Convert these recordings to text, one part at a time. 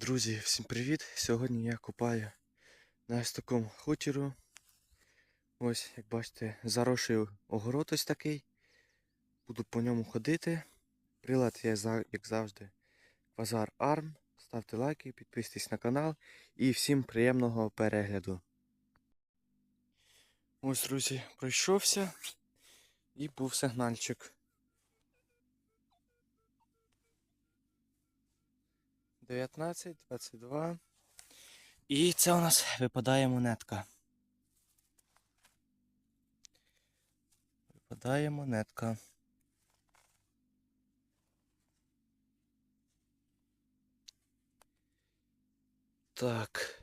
Друзі, всім привіт! Сьогодні я купаю на ось такому хутіру. Ось, як бачите, заросший огород ось такий. Буду по ньому ходити. Прилад я, як завжди, Квазар Арм. Ставте лайки, підписуйтесь на канал і всім приємного перегляду. Ось, друзі, пройшовся і був сигнальчик. 19, 22. І це у нас випадає монетка. Випадає монетка. Так.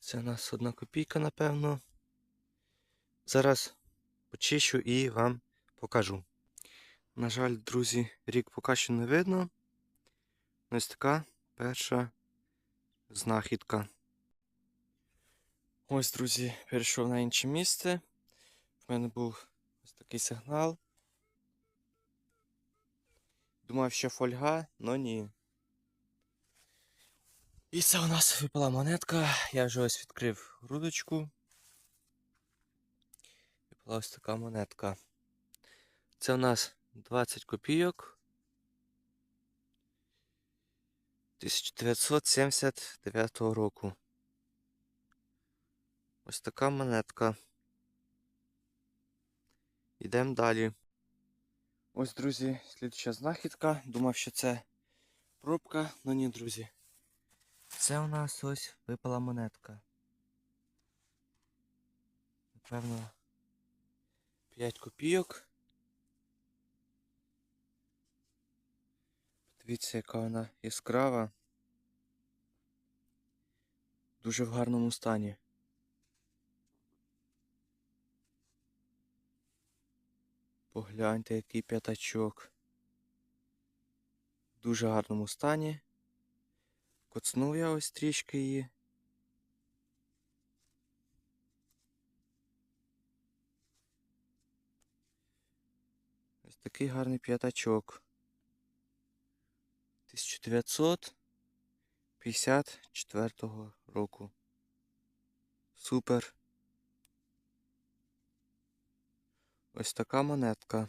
Це у нас одна копійка, напевно. Зараз почищу і вам покажу. На жаль, друзі, рік поки що не видно. Ось така перша знахідка. Ось, друзі, перейшов на інше місце. В мене був ось такий сигнал. Думав, що фольга, але ні. І це у нас випала монетка. Я вже ось відкрив грудочку. Випала ось така монетка. Це у нас 20 копійок. 1979 року. Ось така монетка. Йдемо далі. Ось, друзі, слідча знахідка. Думав, що це пробка, але ні, друзі. Це у нас ось випала монетка. Напевно, 5 копійок. Дивіться, яка вона яскрава. Дуже в гарному стані. Погляньте, який п'ятачок. В дуже гарному стані. Коцнув я ось трішки її. Ось такий гарний п'ятачок. 1954 року. Супер. Ось така монетка.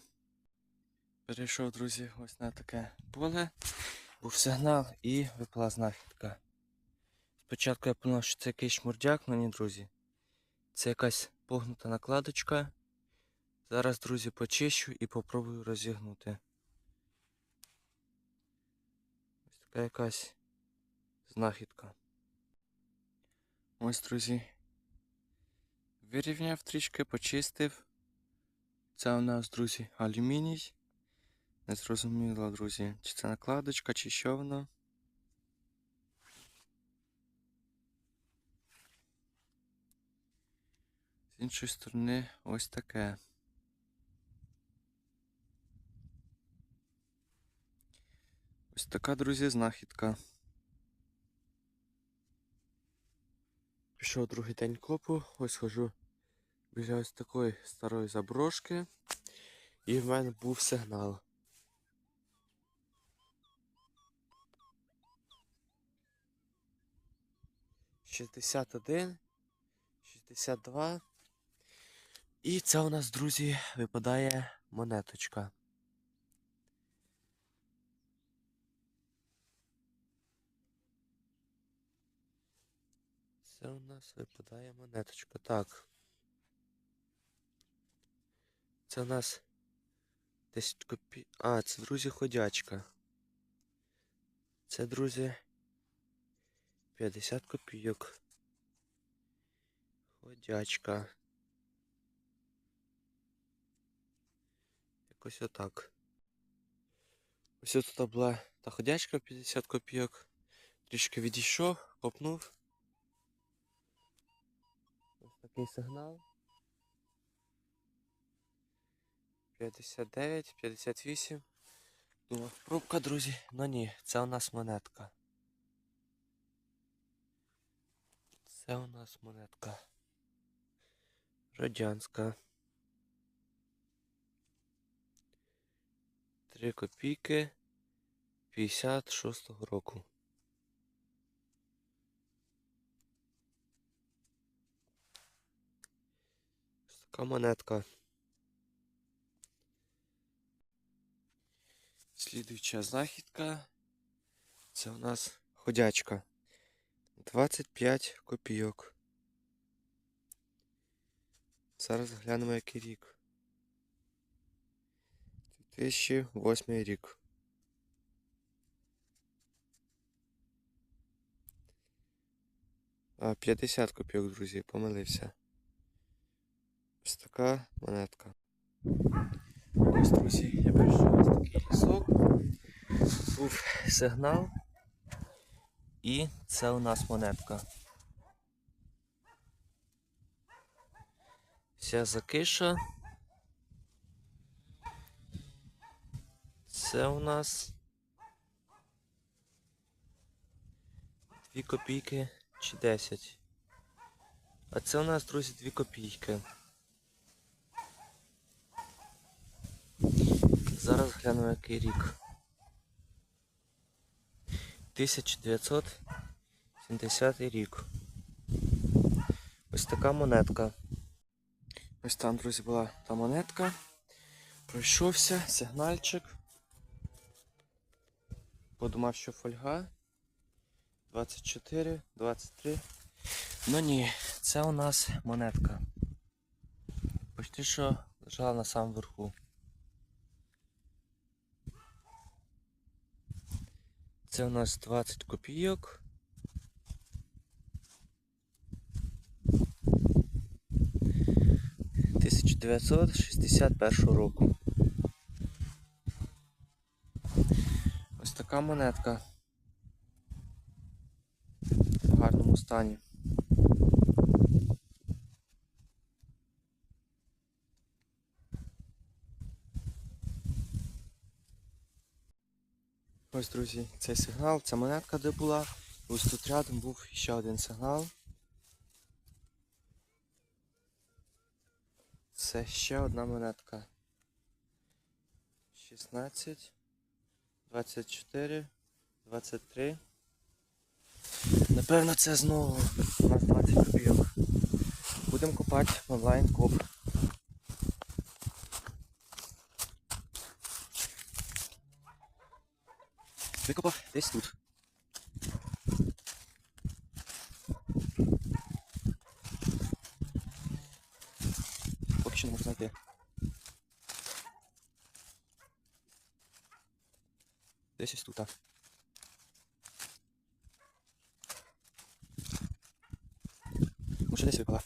Перейшов, друзі, ось на таке поле. Був сигнал і випала знахідка. Спочатку я подумав, що це якийсь шмурдяк, але ні, друзі. Це якась погнута накладочка. Зараз, друзі, почищу і попробую розігнути. Ось така якась знахідка. Ось, друзі. Вирівняв трішки, почистив. Це у нас, друзі, алюміній. Не зрозуміло, друзі, чи це накладочка, чи що воно. З іншої сторони ось таке. Така, друзі, знахідка. Пішов другий день копу, ось хожу біля ось такої старої заброшки. І в мене був сигнал. Шістдесят один, шістдесят два. І це у нас, друзі, випадає монеточка. Це у нас випадає монеточка. Так. Це у нас 10 копій. А, це, друзі, ходячка. Це, друзі, 50 копійок. Ходячка. Якось отак. Ось тут була та ходячка 50 копійок. Трішки відійшов, копнув. Такий сигнал. 59, 58. Думав, пробка, друзі. Ну ні, це у нас монетка. Це у нас монетка. Радянська. 3 копійки 56-го року. Така монетка. Слідуюча знахідка. Це у нас ходячка. 25 копійок. Зараз глянемо який рік. 2008 рік. А, 50 копійок, друзі, помилився. Ось така монетка. Ось, друзі, я прийшов ось такий лісок. Був сигнал. І це у нас монетка. Вся закиша. Це у нас 2 копійки чи 10. А це у нас, друзі, 2 копійки. Зараз який рік. 1970 рік. Ось така монетка. Ось там, друзі, була та монетка. Пройшовся, сигнальчик. Подумав, що фольга. 24, 23. Ну ні, це у нас монетка. Почти що лежала на самому верху. Це у нас 20 копійок. Тисяча дев'ятсот шістдесят першого року. Ось така монетка. В гарному стані. Ось, друзі, цей сигнал, ця монетка де була. Ось тут рядом був ще один сигнал. Це ще одна монетка. 16, 24, 23. Напевно, це знову у нас 20 копійок. Будемо купати онлайн коп. Викопав десь тут. Поки що не можу знайти. Десь ось тут. а. Може десь випала.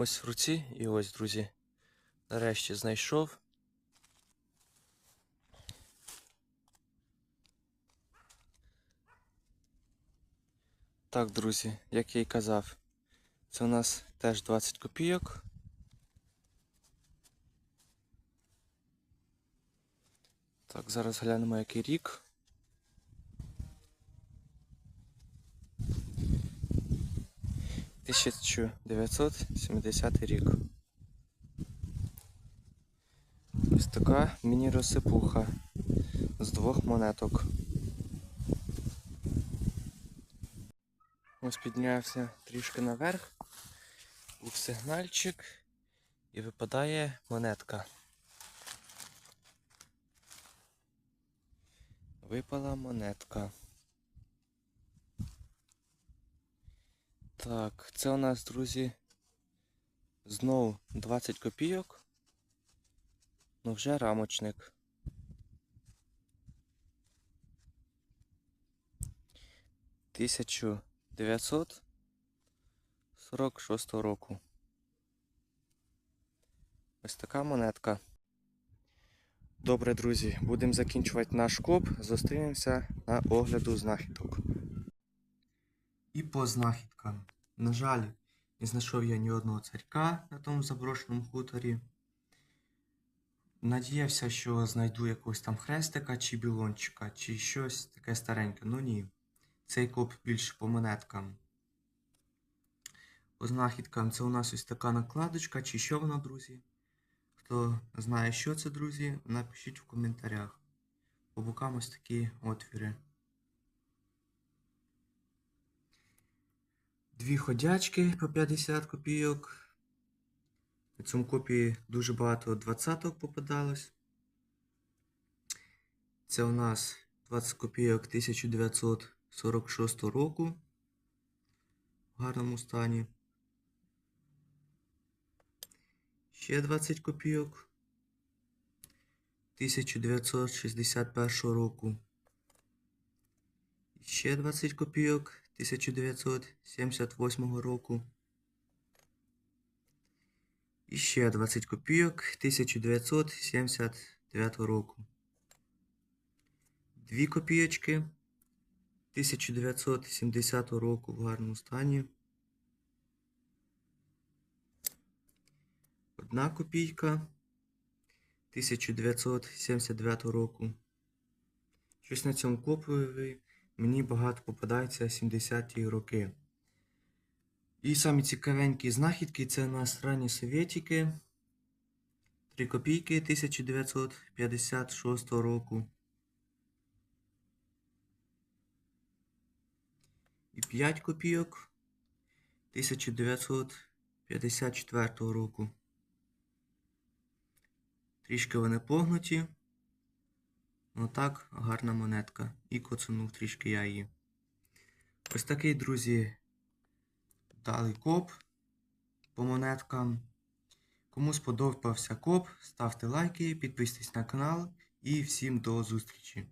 Ось в руці і ось, друзі. Нарешті знайшов. Так, друзі, як я і казав, це у нас теж 20 копійок. Так, зараз глянемо який рік. Тисячу дев'ятсот сімдесятий рік. Ось така міні-розсипуха з двох монеток. Ось піднявся трішки наверх, був сигнальчик і випадає монетка. Випала монетка. Так, це у нас, друзі, знову 20 копійок. Ну вже рамочник. Тисячу дев'ятсот сорок шостого року. Ось така монетка. Добре, друзі, будемо закінчувати наш коп. Зустрінемося на огляду знахідок. І по знахідкам. На жаль, не знайшов я ні одного царька на тому заброшеному хуторі. Надіявся, що знайду якогось там хрестика чи білончика, чи щось таке стареньке. Ну ні. Цей коп більше по монеткам. По знахідкам це у нас ось така накладочка, чи що вона, друзі? Хто знає, що це, друзі, напишіть в коментарях. По бокам ось такі отвіри. Дві ходячки по 50 копійок. На цьому копії дуже багато двадцяток попадалось. Це у нас 20 копійок 1946 року. В гарному стані. Ще 20 копійок 1961 року. Ще 20 копійок 1978 року. І ще 20 копійок 1979 року. Дві копійочки 1970 року в гарному стані. Одна копійка 1979 року. Щось на цьому копові мені багато попадається 70-ті роки. І самі цікавенькі знахідки це у нас ранні совєтики. 3 копійки 1956 року. І 5 копійок 1954 року. Трішки вони погнуті. Отак гарна монетка. І коцанув трішки я її. Ось такий, друзі, дали коп по монеткам. Кому сподобався коп, ставте лайки, підписуйтесь на канал і всім до зустрічі!